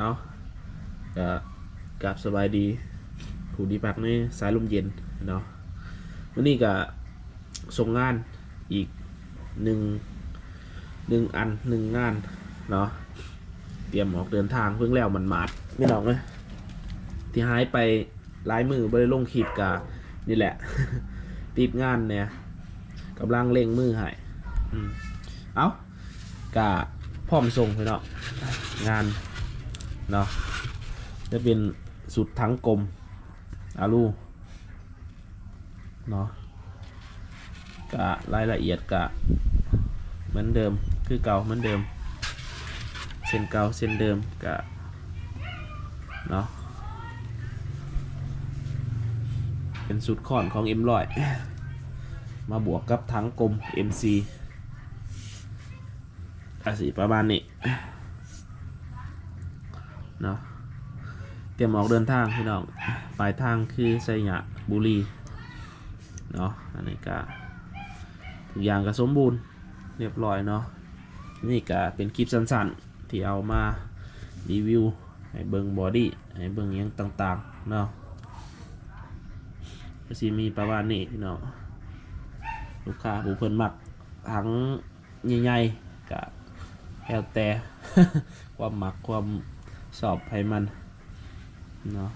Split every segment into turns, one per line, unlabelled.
ก็กราบสบายดี ผู้ดีพักในสายลมเย็นเนาะวันนี้ก็ส่งงานอีกหนึ่งหนึ่งอันหนึ่งงานเนาะเตรียมออกเดินทางเพิ่งแล้วมันมาดไม่น้องเลยที่หายไปลายมือบริลงคลิปกะนี่แหละติดงานเนี่ยกำลังเร่งมือให้อืมเอากะพร้อมส่งไปเนาะงาน เนาะจะเป็นสุดทั้งกลมอาลูเนาะกะรายละเอียดกะ เหมือนเดิมคือเก่าเหมือนเดิม เส้นเก่าเส้นเดิมกะเนาะเป็นสุดขอนของ M100 มาบวกกับทั้งกลม MC อาสีประมาณนี้ เนาะเตรียมออกเดินทางพี่น้องปลายทางคือไซยะบุรีเนาะอันนี้ก็ทุกอย่างก็สมบูรณ์เรียบร้อยเนาะนี่ก็เป็นคลิปสั้นๆ ที่เอามารีวิวให้เบิงบอดี้ให้เบิงยังต่างๆเนาะก็สิมีประมาณนี้พี่น้องลูกค้าผู้เพิ่นมักทั้งใหญ่ๆกับแล้วแต่ความมักความ สอบให้มันเนาะ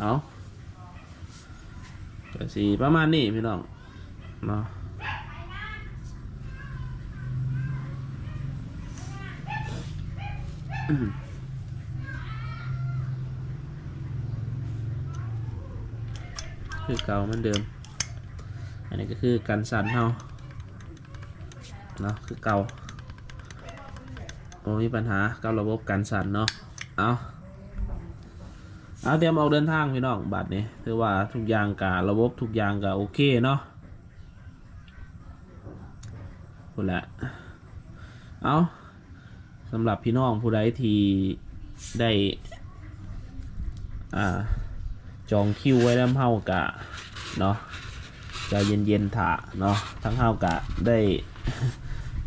เอาก็สิประมาณนี้พี่น้องเนาะคือเก่าเหมือนเดิม อันนี้ก็คือกันสั่นเฮาเนาะคือเก่า โอ้มีปัญหากับระบบกันสั่นเนาะ เอาเอาเตรียมออกเดินทางพี่น้องบัตรนี้ถือว่าทุกอย่างกับระบบทุกอย่างก็โอเคเนาะพูดละ เอาสำหรับพี่น้องผู้ใดที่ได้ อ่า จองคิวไว้แล้วเฮากะเนาะจะเย็นๆถ่าเนาะทั้งเฮากะได้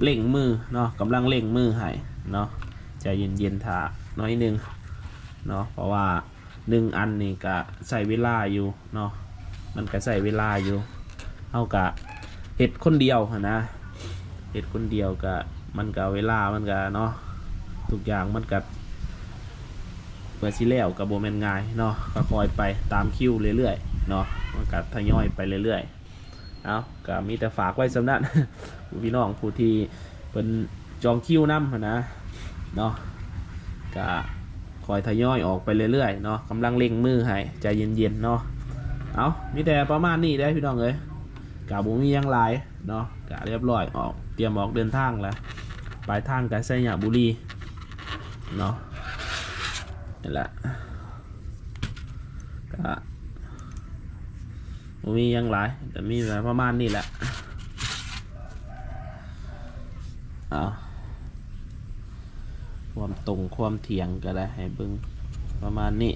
เล่งมือเนาะกำลังเล่งมือให้ เนาะใจะเย็นๆถ่าน้อยหนึงเนาะเพราะว่าหนึ่งอันนี่กะใส่เวลาอยู่เนาะมันก็ใส่เวลาอยู่เฮากะเห็ดคนเดียวนะเห็ดคนเดียวกะมันกะเวลามันกะเนาะทุกอย่างมันกะเปิดสิแล้วกับโบแมนง่ายเนาะก็คอยไปตามคิวเรื่อยๆเนาะมันก็ทยอยไปเรื่อยๆเอาก็มีแต่ฝากไว้สำนักกูพี่น้องผู้ที่เป็นจองคิวนำหั้นนะ เนาะก็คอยทยอยออกไปเรื่อยๆเนาะกำลังเร่งมือให้ใจเย็นๆเนาะเอามีแต่ประมาณนี้ได้พี่น้องเอ้ยกาบุมียังหลายเนาะกะเรียบร้อยออกเตรียมออกเดินทางแล้วปลายทางกันไสยบุรีเนาะนี่แหละก็บ่มียังหลายแต่มีแบบประมาณนี้แหละเอา ความตรงความเถียงก็ได้ให้เบิ่งประมาณนี้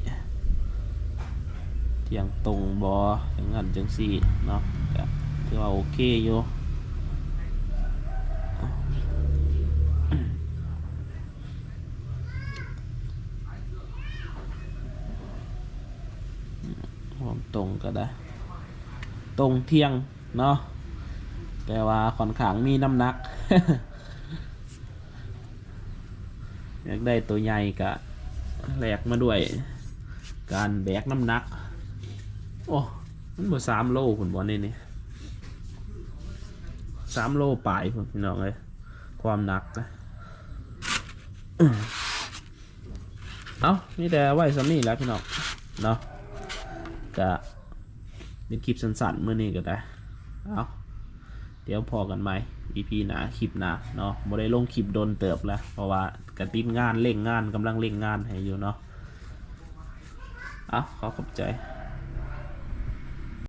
เถียงตรงบอจังหันจังสี่เนาะก็ถือว่าโอเคอยู่ความตรงก็ได้ ตรงเทียงเนาะแต่ว่าค่อนข้างมีน้ำหนัก อยากได้ตัวใหญ่กะแหลกมาด้วย การแบกน้ำหนัก โอ้ มันบ่สามโลผุนบอลนี่นี่สามโลปลายพุ่นพี่น้องเลยความหนักนะเอานี่แต่ไว้สำนี่แล้วพี่น้องเนาะก็เป็นคลิปสั้นๆเมื่อนี้ก็ได้ เอา ดี๋ยวพอกันไหม EP หนาคลิปหนาเนาะบ่ได้ลงคลิปโดนเติบแล้วเพราะว่ากระติดงานเร่งงานกำลังเร่งงานให้อยู่เนาะ เอาขอขอบใจ